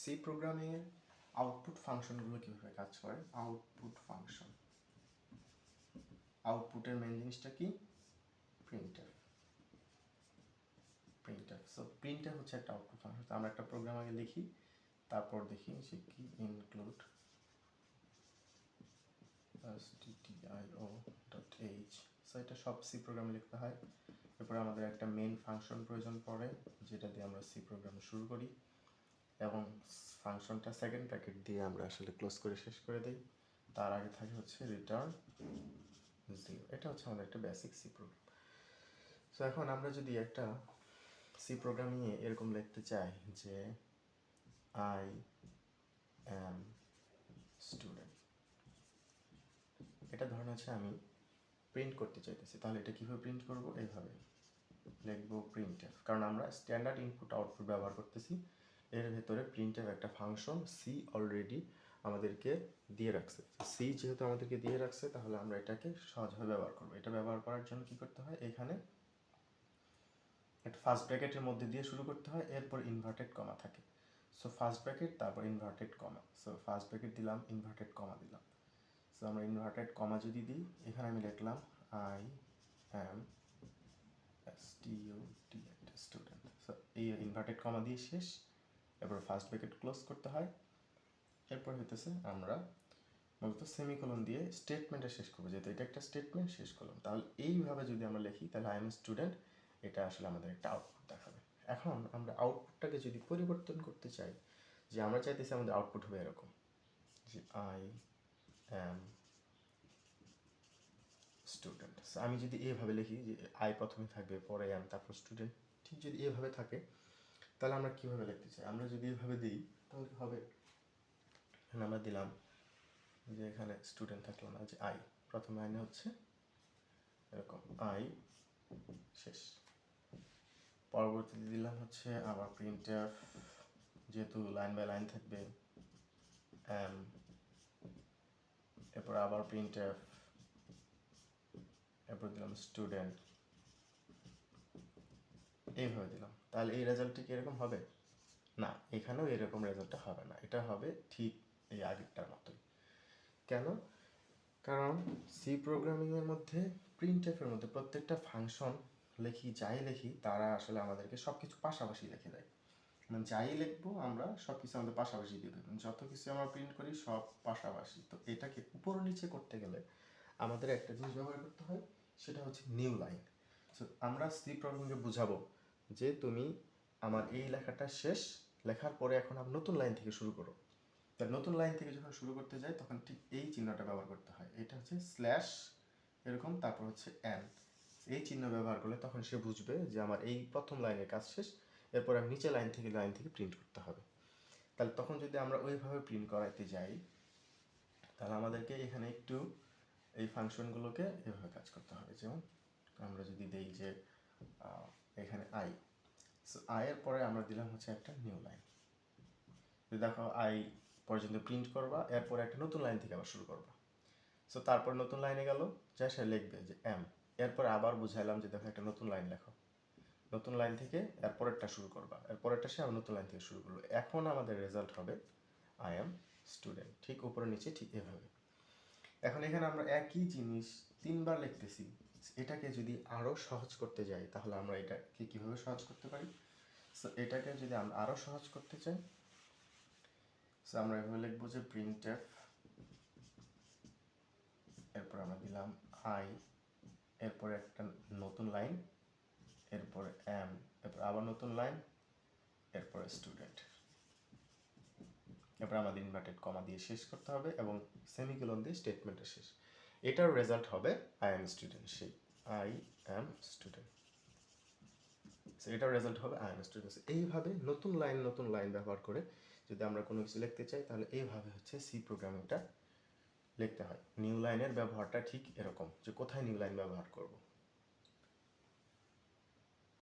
C প্রোগ্রামিংয়ের output ফাংশনগুলো কীভাবে কাজ করে? আউটপুট ফাংশন আউটপুটের মেন জিনিসটা কি? প্রিন্টার প্রিন্টার সো প্রিন্টার হচ্ছে একটা আউটপুট ফাংশন আমরা একটা প্রোগ্রাম আগে লিখি তারপর দেখি যে কি include stdio dot H so এটা সব সি প্রোগ্রামে লিখতে হয়। এরপরে আমাদের একটা মেন ফাংশন প্রয়োজন পড়ে, যেটা দিয়ে আমরা সি প্রোগ্রাম শুরু করি। এবং ফাংশনটা সেকেন্ড প্যাকেট দিয়ে আমরা আসলে ক্লোজ করে শেষ করে দিই। তার আগে থাকে হচ্ছে রিটার্ন জিরো এটা হচ্ছে আমাদের একটা বেসিক সি প্রোগ্রাম সো এখন আমরা যদি একটা সি প্রোগ্রাম নিয়ে এরকম লিখতে চাই যে আই অ্যাম স্টুডেন্ট এটা ধরেন হচ্ছে আমি প্রিন্ট করতে চাইতেছি। তাহলে এটা কীভাবে প্রিন্ট করব? এইভাবে লিখব প্রিন্টএফ কারণ আমরা স্ট্যান্ডার্ড ইনপুট আউটপুট ব্যবহার করতেছি। এর ভেতরে প্রিন্টএফ একটা ফাংশন সি অলরেডি আমাদেরকে দিয়ে রাখছে। সি যেহেতু আমাদেরকে দিয়ে রাখছে, তাহলে আমরা এটাকে সহজভাবে ব্যবহার করব। এটা ব্যবহার করার জন্য কি করতে হয়? এখানে একটা ফার্স্ট ব্র্যাকেটের মধ্যে দিয়ে শুরু করতে হয়, এরপর ইনভার্টেড কমা থাকে। সো ফার্স্ট ব্র্যাকেট তারপর inverted comma so first bracket দিলাম ইনভার্টেড কমা দিলাম। সো আমরা ইনভার্টেড কমা যদি দিই, এখানে আমি লিখলাম আই অ্যাম স্টুডেন্ট সো এই ইনভার্টেড কমা দিয়ে শেষ। এরপর ফার্স্ট ব্র্যাকেট ক্লোজ করতে হয়। এরপর হইতেছে আমরা মূলত সেমিকোলন দিয়ে স্টেটমেন্টটা শেষ করব। যেহেতু এটা একটা স্টেটমেন্ট শেষ করলাম তাহলে এইভাবে যদি আমরা লিখি, তাহলে আই এম স্টুডেন্ট এটা আসলে আমাদের একটা আউটপুট দেখাবে। এখন আমরা আউটপুটটাকে যদি পরিবর্তন করতে চাই, যে আমরা চাইতেছি আমাদের আউটপুট হবে এরকম, যে আই অ্যাম স্টুডেন্ট আমি যদি এভাবে লিখি, যে আই প্রথমে থাকবে, পরে অ্যাম তারপর স্টুডেন্ট ঠিক যদি এভাবে থাকে তাহলে আমরা কীভাবে লিখতে চাই? আমরা যদি এভাবে দিই, তাহলে হবে। এখানে আমরা দিলাম যে এখানে স্টুডেন্ট থাকল না, যে আই প্রথম লাইনে হচ্ছে এরকম আই শেষ। পরবর্তীতে দিলাম হচ্ছে আবার প্রিন্টার যেহেতু লাইন বাই লাইন থাকবে এম এরপর আবার প্রিন্টার এরপর দিলাম স্টুডেন্ট এইভাবে দিলাম। তাহলে এই রেজাল্টটি কি এরকম হবে? না, এখানেও এরকম রেজাল্টটা হবে না। এটা হবে ঠিক এই আগেরটার মতোই। কেন? কারণ সি প্রোগ্রামিংয়ের মধ্যে প্রিন্টএফের মধ্যে প্রত্যেকটা ফাংশন লেখি, যাই লেখি, তারা আসলে আমাদেরকে সব কিছু পাশাপাশি লিখে দেয়। মানে যাই লিখব, আমরা সব কিছু আমাদের পাশাপাশি দিয়ে দেবেন যত কিছু আমরা প্রিন্ট করি, সব পাশাপাশি। তো এটাকে উপর নিচে করতে গেলে আমাদের একটা জিনিস ব্যবহার করতে হয়, সেটা হচ্ছে নিউ লাইন সো আমরা সি প্রোগ্রামিংকে বুঝাবো যে তুমি আমার এই লেখাটা শেষ, লেখার পরে এখন আবার নতুন লাইন থেকে শুরু করো। তার নতুন লাইন থেকে যখন শুরু করতে যাই, তখন ঠিক এই চিহ্নটা ব্যবহার করতে হয়। এটা হচ্ছে স্ল্যাশ, এরকম, তারপর হচ্ছে অ্যান এই চিহ্ন ব্যবহার করলে তখন সে বুঝবে যে আমার এই প্রথম লাইনের কাজ শেষ, এরপর আমি নিচে লাইন থেকে লাইন থেকে প্রিন্ট করতে হবে। তাহলে তখন যদি আমরা ওইভাবে প্রিন্ট করাইতে যাই, তাহলে আমাদেরকে এখানে একটু এই ফাংশনগুলোকে এভাবে কাজ করতে হবে। যেমন আমরা যদি দেই যে এখানে আই সো আয়ের পরে আমরা দিলাম হচ্ছে একটা নিউ লাইন দেখো আই পর্যন্ত প্রিন্ট করবা, এরপরে একটা নতুন লাইন থেকে আবার শুরু করবা। সো তারপর নতুন লাইনে গেল, যা সে লিখবে যে এম এরপরে আবার বুঝাইলাম যে দেখো একটা নতুন লাইন লেখো। নতুন লাইন থেকে এরপরেরটা শুরু করবা। এরপরেরটা সে আবার নতুন লাইন থেকে শুরু করল। এখন আমাদের রেজাল্ট হবে আই এম স্টুডেন্ট ঠিক উপরে নিচে ঠিক এভাবে। এখন এখানে আমরা একই জিনিস তিনবার লিখতেছি। এটাকে যদি আরও সহজ করতে যাই, তাহলে আমরা এটাকে কীভাবে সহজ করতে পারি? সো এটাকে যদি আমরা আরও সহজ করতে চাই সো আমরা এভাবে লিখব যে প্রিন্ট এরপর আমরা দিলাম আই এরপরে একটা নতুন লাইন এরপর এম এরপর আবার নতুন লাইন এরপরে স্টুডেন্ট এরপর আমাদের ইনভার্টেড কমা দিয়ে শেষ করতে হবে এবং সেমিকোলন দিয়ে স্টেটমেন্টের শেষ। এটার রেজাল্ট হবে আই এম স্টুডেন্ট সেই আই এম স্টুডেন্ট সো এটার রেজাল্ট হবে আই এম স্টুডেন্ট এইভাবে নতুন লাইন নতুন লাইন ব্যবহার করে যদি আমরা কোনো কিছু লিখতে চাই, তাহলে এইভাবে হচ্ছে সি প্রোগ্রামিংটা লিখতে হয়। নিউ লাইনের ব্যবহারটা ঠিক এরকম যে কোথায় নিউ লাইন ব্যবহার করব।